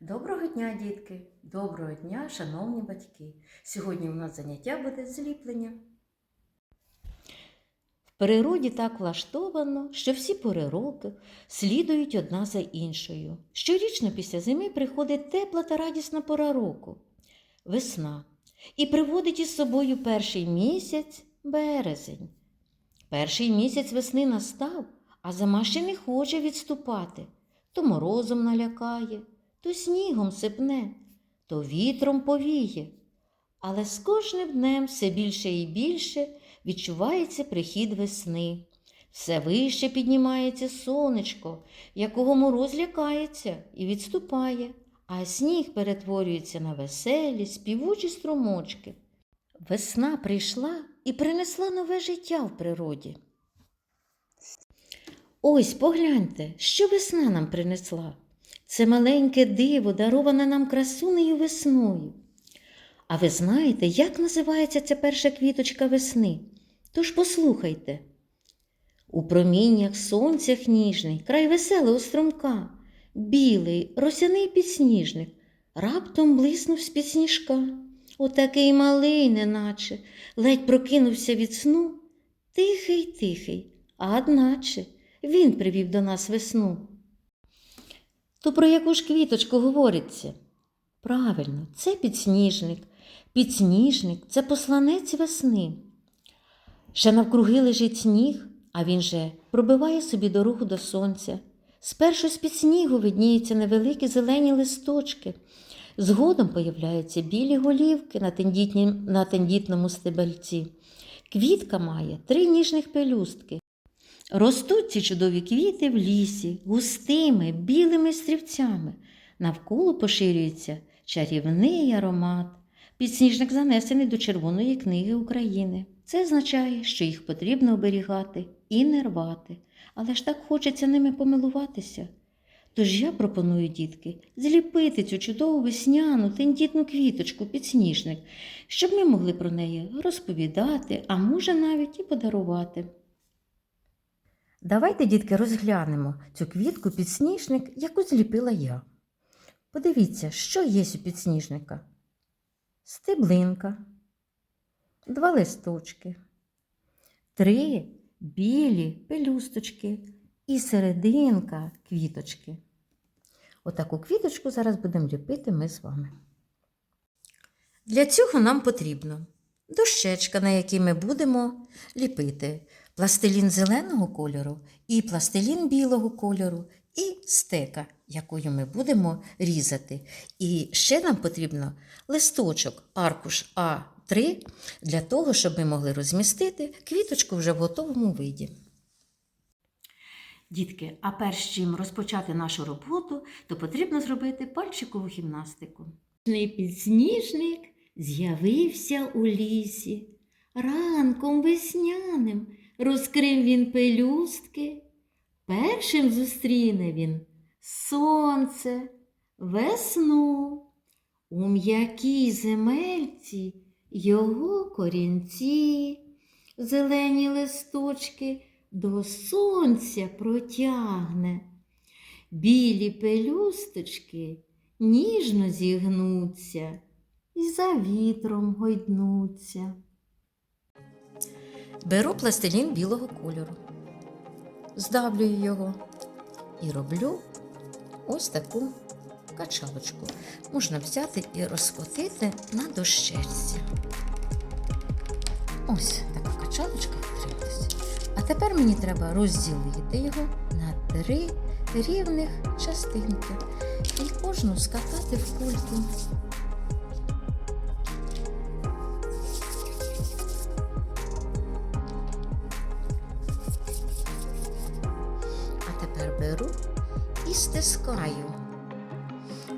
Доброго дня, дітки! Доброго дня, шановні батьки! Сьогодні у нас заняття буде зліплення. В природі так влаштовано, що всі пори року слідують одна за іншою. Щорічно після зими приходить тепла та радісна пора року весна, і приводить із собою перший місяць березень. Перший місяць весни настав, а зима ще не хоче відступати. То морозом налякає, то снігом сипне, то вітром повіє. Але з кожним днем все більше і більше відчувається прихід весни. Все вище піднімається сонечко, якого мороз лякається і відступає, а сніг перетворюється на веселі, співучі струмочки. Весна прийшла і принесла нове життя в природі. Ось погляньте, що весна нам принесла. Це маленьке диво, дароване нам красунею весною. А ви знаєте, як називається ця перша квіточка весни? Тож послухайте. У проміннях сонця ніжний, край веселого струмка, білий, росяний підсніжник, раптом блиснув з під сніжка. Отакий малий, неначе, ледь прокинувся від сну, тихий, тихий, а одначе він привів до нас весну. То про яку ж квіточку говориться? Правильно, це підсніжник. Підсніжник це посланець весни. Ще навкруги лежить сніг, а він же пробиває собі дорогу до сонця. Спершу з-під снігу видніються невеликі зелені листочки. Згодом появляються білі голівки на, тендітні, на тендітному стебельці. Квітка має три ніжних пелюстки. Ростуть ці чудові квіти в лісі густими білими стрівцями. Навколо поширюється чарівний аромат. Підсніжник занесений до Червоної книги України. Це означає, що їх потрібно оберігати і не рвати, але ж так хочеться ними помилуватися. Тож я пропоную, дітки, зліпити цю чудову весняну тендітну квіточку підсніжник, щоб ми могли про неї розповідати, а може навіть і подарувати. Давайте, дітки, розглянемо цю квітку підсніжник, яку зліпила я. Подивіться, що є у підсніжника. Стеблинка, два листочки, три білі пелюсточки і серединка квіточки. Отаку квіточку зараз будемо ліпити ми з вами. Для цього нам потрібно дощечка, на якій ми будемо ліпити пластилін зеленого кольору і пластилін білого кольору, і стека, якою ми будемо різати. І ще нам потрібно листочок аркуш А3 для того, щоб ми могли розмістити квіточку вже в готовому виді. Дітки, а перш чим розпочати нашу роботу, то потрібно зробити пальчикову гімнастику. Підсніжник з'явився у лісі. Ранком весняним розкрив він пелюстки. Першим зустріне він сонце, весну, у м'якій земельці його корінці, зелені листочки до сонця протягне, білі пелюсточки ніжно зігнуться і за вітром гойднуться. Беру пластилін білого кольору, здавлюю його і роблю ось таку качалочку. Можна взяти і розкотити на дощечці. Ось така качалочка отрималася. А тепер мені треба розділити його на три рівних частинки і кожну скатати в кульку. Тепер беру і стискаю.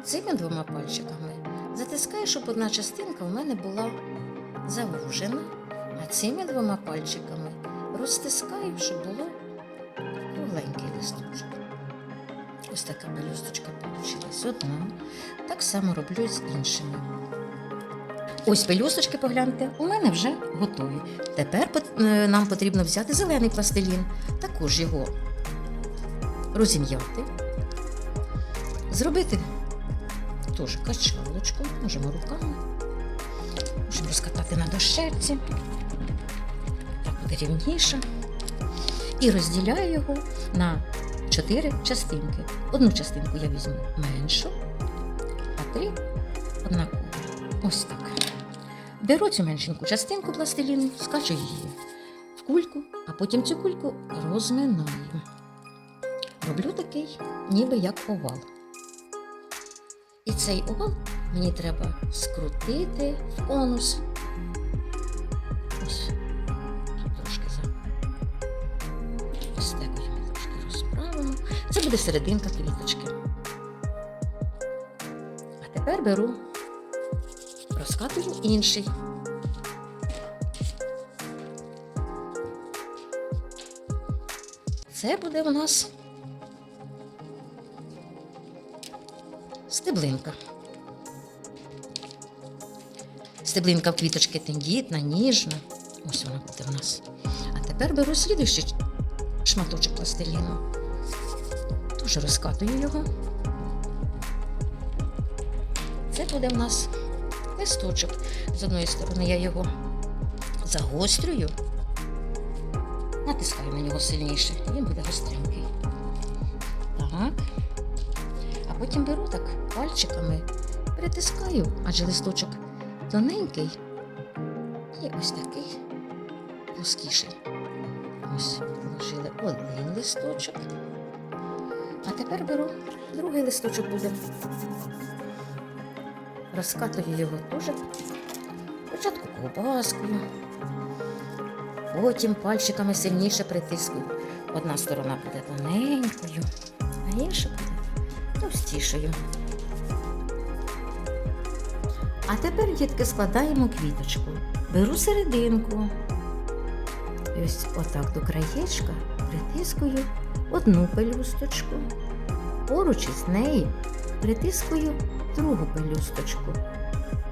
Цими двома пальчиками затискаю, щоб одна частинка в мене була завужена, а цими двома пальчиками розтискаю, щоб було кругленький листочок. Ось така пелюсточка вийшла одна. Так само роблю з іншими. Ось пелюсточки, погляньте, у мене вже готові. Тепер е, нам потрібно взяти зелений пластилін, також його розім'яти, зробити теж качалочку, можемо руками, можемо розкатати на дощерці. Так буде рівніше. І розділяю його на чотири частинки. Одну частинку я візьму меншу, а три однакові. Ось так. Беру цю меншеньку частинку пластиліну, скачу її в кульку, а потім цю кульку розминаю. Роблю такий, ніби як овал. І цей овал мені треба скрутити в конус. Ось трошки за стекою ми трошки розправимо. Це буде серединка квіточки. А тепер беру, розкатую інший. Це буде у нас стеблинка. Стеблинка в квіточки тендітна, ніжна. Ось вона буде в нас. А тепер беру слідуючий шматочок пластиліну. Дуже розкатую його. Це буде в нас листочок. З одної сторони я його загострюю, натискаю на нього сильніше, він буде гостренький. Так. Потім беру так пальчиками, притискаю, адже листочок тоненький і ось такий плоскіший. Ось положили один листочок. А тепер беру другий листочок буде. Розкатую його теж. Спочатку ковбаскою, потім пальчиками сильніше притискую. Одна сторона буде тоненькою, а інша товстішою. А тепер, дітки, складаємо квіточку. Беру серединку. І ось отак до краєчка притискую одну пелюсточку. Поруч із нею притискую другу пелюсточку.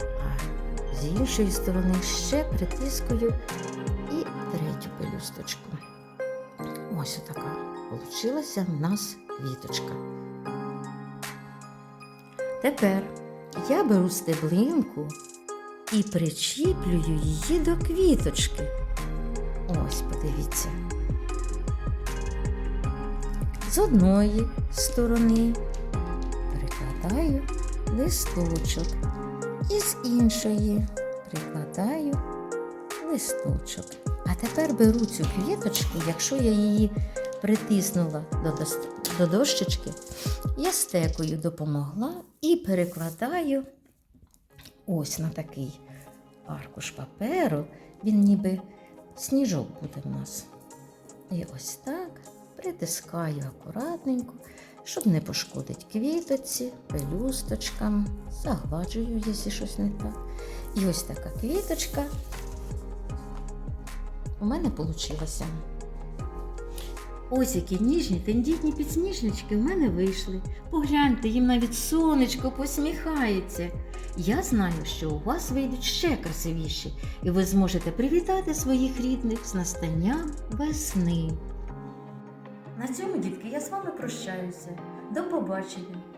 А з іншої сторони ще притискую і третю пелюсточку. Ось отака получилася в нас квіточка. Тепер я беру стеблинку і причіплюю її до квіточки. Ось, подивіться. З одної сторони прикладаю листочок, і з іншої прикладаю листочок. А тепер беру цю квіточку, якщо я її притиснула до, до дощечки, я стекою допомогла і перекладаю ось на такий аркуш паперу. Він ніби сніжок буде в нас. І ось так притискаю акуратненько, щоб не пошкодити квіточці, пелюсточкам, загладжую, якщо щось не так. І ось така квіточка у мене вийшла. Ось які ніжні, тендітні підсніжнички в мене вийшли. Погляньте, їм навіть сонечко посміхається. Я знаю, що у вас вийдуть ще красивіші, і ви зможете привітати своїх рідних з настанням весни. На цьому, дітки, я з вами прощаюся. До побачення!